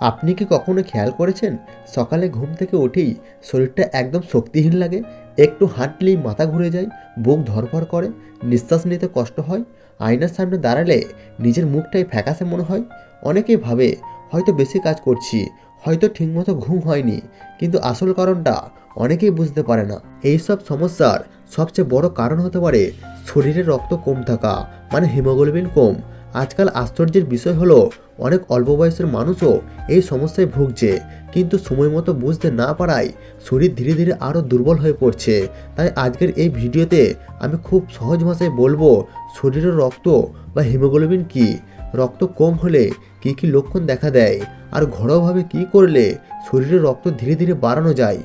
আপনি কি কখনো খেয়াল করেছেন? সকালে ঘুম থেকে উঠেই শরীরটা একদম শক্তিহীন লাগে, একটু হাঁটলেই মাথা ঘুরে যায়, বুক ধরফর করে, নিঃশ্বাস নিতে কষ্ট হয়, আয়নার সামনে দাঁড়ালে নিজের মুখটাই ফ্যাকাসে মনে হয়। অনেকেই ভাবে, হয়তো বেশি কাজ করছি, হয়তো ঠিকমতো ঘুম হয়নি। কিন্তু আসল কারণটা অনেকেই বুঝতে পারে না। এই সব সমস্যার সবচেয়ে বড় কারণ হতে পারে শরীরে রক্ত কম থাকা মানে হিমোগ্লোবিন কম আজকাল আশ্চর্যের বিষয় হলো, অনেক অল্প বয়সের মানুষও এই সমস্যায় ভুগছে। কিন্তু সময় মতো বুঝতে না পারায় শরীর ধীরে ধীরে আরও দুর্বল হয়ে পড়ছে। তাই আজকের এই ভিডিওতে আমি খুব সহজ ভাষায় বলব, শরীরের রক্ত বা হিমোগ্লোবিন কি? রক্ত কম হলে কী কী লক্ষণ দেখা দেয়? আর ঘরোয়াভাবে কী করলে শরীরের রক্ত ধীরে ধীরে বাড়ানো যায়?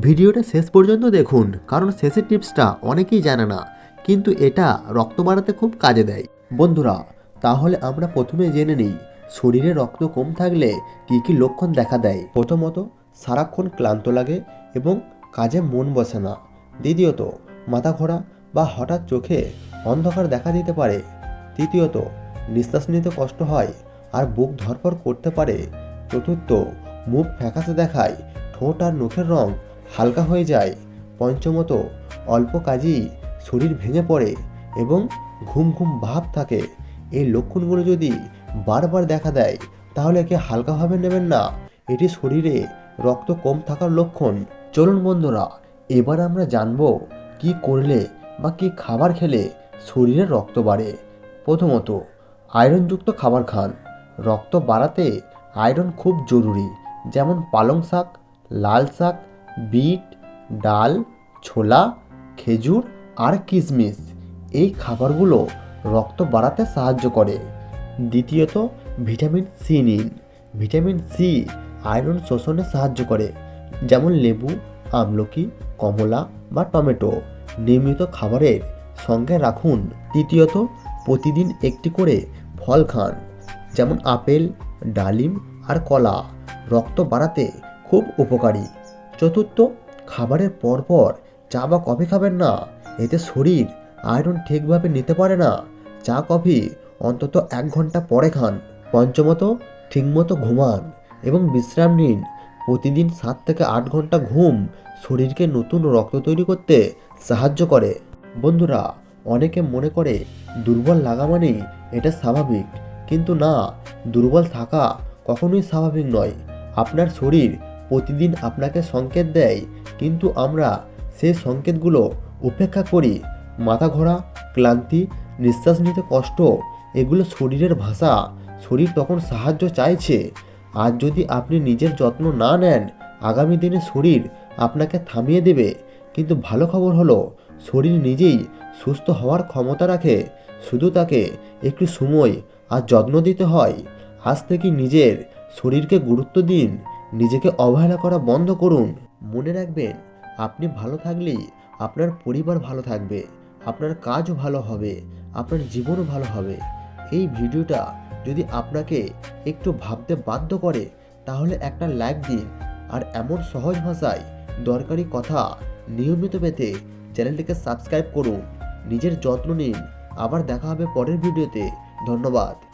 ভিডিওটা শেষ পর্যন্ত দেখুন, কারণ শেষের টিপসটা অনেকেই জানে না। কিন্তু এটা রক্ত বাড়াতে খুব কাজে দেয়। বন্ধুরা তাহলে আমরা প্রথমে জেনে নিই, শরীরে রক্ত কম থাকলে কী কী লক্ষণ দেখা দেয়। প্রথমত, সারাক্ষণ ক্লান্ত লাগে এবং কাজে মন বসে না। দ্বিতীয়ত, মাথা ঘোরা বা হঠাৎ চোখে অন্ধকার দেখা দিতে পারে। তৃতীয়ত, নিঃশ্বাস নিতে কষ্ট হয় আর বুক ধরপর করতে পারে। চতুর্থ, মুখ ফ্যাকাশে দেখায়, ঠোঁট আর নখের রং হালকা হয়ে যায়। পঞ্চমত, অল্প কাজেই শরীর ভেঙে পড়ে এবং ঘুম ঘুম ভাব থাকে। এই লক্ষণগুলো যদি বারবার দেখা দেয়, তাহলে একে হালকাভাবে নেবেন না। এটি শরীরে রক্ত কম থাকার লক্ষণ। চলুন বন্ধুরা, এবার আমরা জানব কি করলে বা কি খাবার খেলে শরীরে রক্ত বাড়ে। প্রথমত, আয়রনযুক্ত খাবার খান। রক্ত বাড়াতে আয়রন খুব জরুরি, যেমন পালং শাক, লাল শাক, বিট, ডাল, ছোলা, খেজুর আর কিশমিশ এই খাবারগুলো রক্ত বাড়াতে সাহায্য করে। দ্বিতীয়ত, ভিটামিন সি নিন। ভিটামিন সি আয়রন শোষণে সাহায্য করে, যেমন লেবু, আমলকি, কমলা বা টমেটো। নিয়মিত খাবারের সঙ্গে রাখুন। তৃতীয়ত, প্রতিদিন একটি করে ফল খান, যেমন আপেল, ডালিম আর কলা। রক্ত বাড়াতে খুব উপকারী। চতুর্থ, খাবারের পরপর চা বা কফি খাবেন না। এতে শরীর আয়রন ঠিকভাবে নিতে পারে না। চা, কফি অন্তত এক ঘণ্টা পরে খান। পঞ্চমত, ঠিকমতো ঘুমান এবং বিশ্রাম নিন। প্রতিদিন সাত থেকে আট ঘণ্টা ঘুম শরীরকে নতুন রক্ত তৈরি করতে সাহায্য করে। বন্ধুরা, অনেকে মনে করে দুর্বল লাগা মানেই এটা স্বাভাবিক, কিন্তু না, দুর্বল থাকা কখনোই স্বাভাবিক নয়। আপনার শরীর প্রতিদিন আপনাকে সংকেত দেয়, কিন্তু আমরা সেই সংকেতগুলো উপেক্ষা করি। মাথা ঘোরা, ক্লান্তি নিঃশ্বাস নিতে কষ্ট, এগুলো শরীরের ভাষা। শরীর তখন সাহায্য চাইছে। আর যদি আপনি নিজের যত্ন না নেন, আগামী দিনে শরীর আপনাকে থামিয়ে দেবে। কিন্তু ভালো খবর হলো, শরীর নিজেই সুস্থ হওয়ার ক্ষমতা রাখে। শুধু তাকে একটু সময় আর যত্ন দিতে হয়। আজ থেকে নিজের শরীরকে গুরুত্ব দিন, নিজেকে অবহেলা করা বন্ধ করুন। মনে রাখবেন, আপনি ভালো থাকলেই আপনার পরিবার ভালো থাকবে, আপনার কাজও ভালো হবে। আপনার জীবনও ভালো হবে। এই ভিডিওটা যদি আপনাকে একটু ভাবতে বাধ্য করে, তাহলে একটা লাইক দিন। আর এমন সহজ ভাষায় দরকারি কথা নিয়মিত পেতে চ্যানেলটিকে সাবস্ক্রাইব করুন। নিজের যত্ন নিন। আবার দেখা হবে পরের ভিডিওতে। ধন্যবাদ।